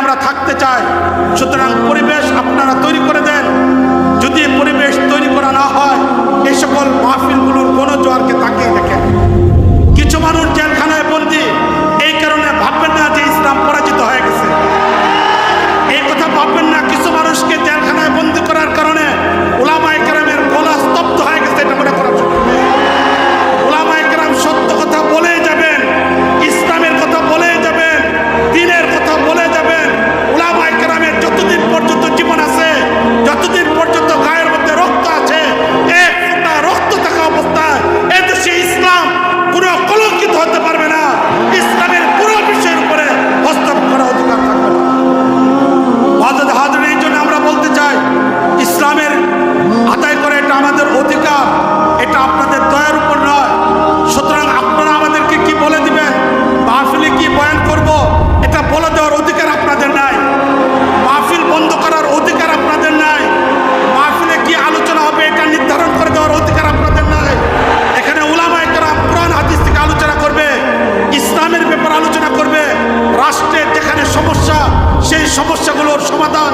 আমরা থাকতে চাই। সুতরাং পরিবেশ সমস্যাগুলোর সমাধান